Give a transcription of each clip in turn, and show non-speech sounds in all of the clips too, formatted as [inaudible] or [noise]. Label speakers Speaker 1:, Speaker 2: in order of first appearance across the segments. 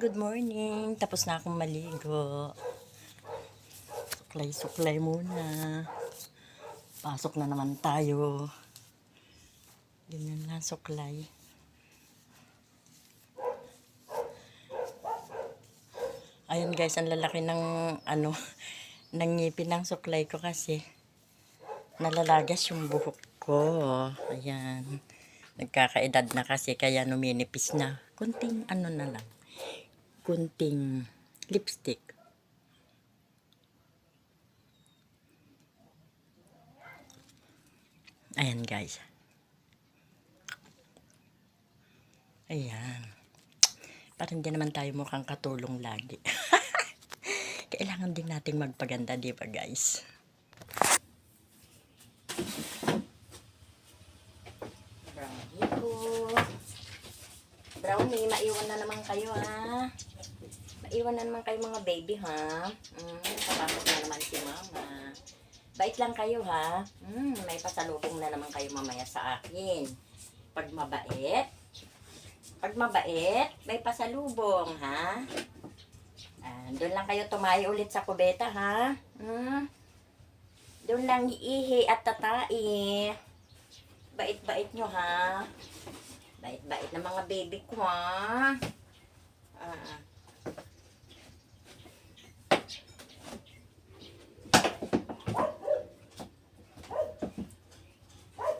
Speaker 1: good morning. Tapos na akong maligo. Suklay-suklay muna. Pasok na naman tayo. Ganyan lang, suklay. Ayun guys, ang lalaki ng ano, [laughs] ng ngipin ng suklay ko kasi nalalagas yung buhok ko. Ayan. Nagkakaedad na kasi kaya numinipis na. Kunting ano na lang. Kunting lipstick. Ayan guys. Ayan. Parang hindi naman tayo mukhang katulong lagi. [laughs] Kailangan din nating magpaganda, di ba guys? Brownie ko. Brownie, maiwan na naman kayo ha. Maiwan na naman kayo mga baby ha. Mm, papasok na naman si mama. Bait lang kayo ha. Mm, may pasalubong na naman kayo mamaya sa akin. Pag mabait, pag mabait, may pasalubong ha. Ah, doon lang kayo tumayo ulit sa kubeta ha. Mm. Doon lang iihi at tatai. Bait-bait nyo ha. Bait-bait na mga baby ko ha. Ah.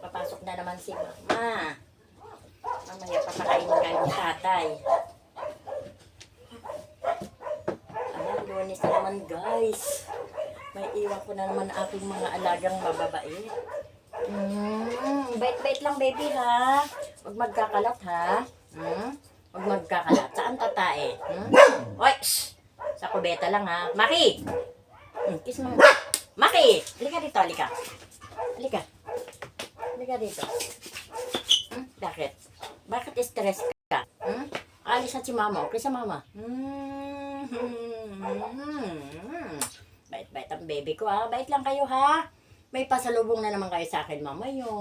Speaker 1: Papasok na naman si mama. Mamaya papakainin kayo ni tatay. Ayan, lunes na naman guys. May iwan ko na naman aking mga alagang mababait. Mm, bait-bait lang baby ha. Huwag magkakalat ha. Hmm? Huwag magkakalat. Saan tatae? Hmm? Oy! Shh! Sa kubeta lang ha. Maki! Hmm, kiss mo. Maki! Halika dito, halika. Halika. Halika dito. Hmm? Bakit? Bakit stress ka? Hmm? Alis na si mama. Okay sa mama. Hmm. Hmm. Bait-bait ang baby ko ha. Bait lang kayo ha. May pasalubong na naman kayo sa akin mamayo.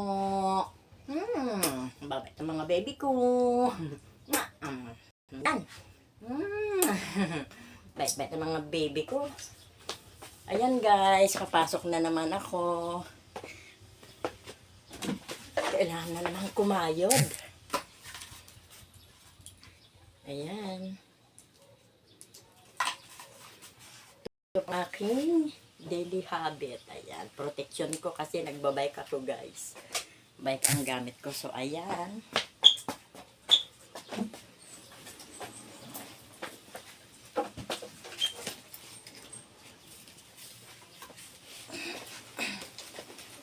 Speaker 1: Hmm. Babait ang mga baby ko. Yan. Hmm. Bait-bait ang mga baby ko. Ayan guys, kapasok na naman ako. Kailangan na naman kumayod. Ayan. Ito ang aking daily habit. Ayan. Protection ko kasi nagbabike ako guys. Bike ang gamit ko. So, ayan.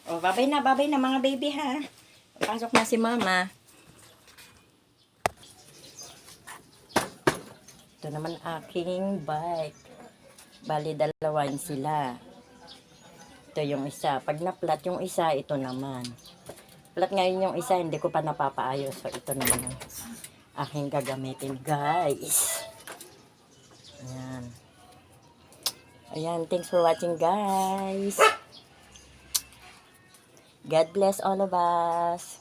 Speaker 1: Oh, babay na, babay na mga baby ha. Pasok na si mama. Ito naman aking bike. Bali, dalawain sila. Ito yung isa. Pag na-flat yung isa, ito naman. Flat ngayon yung isa, hindi ko pa napapaayos. So, ito naman ang aking gagamitin, guys. Ayan. Ayan, thanks for watching, guys. God bless all of us.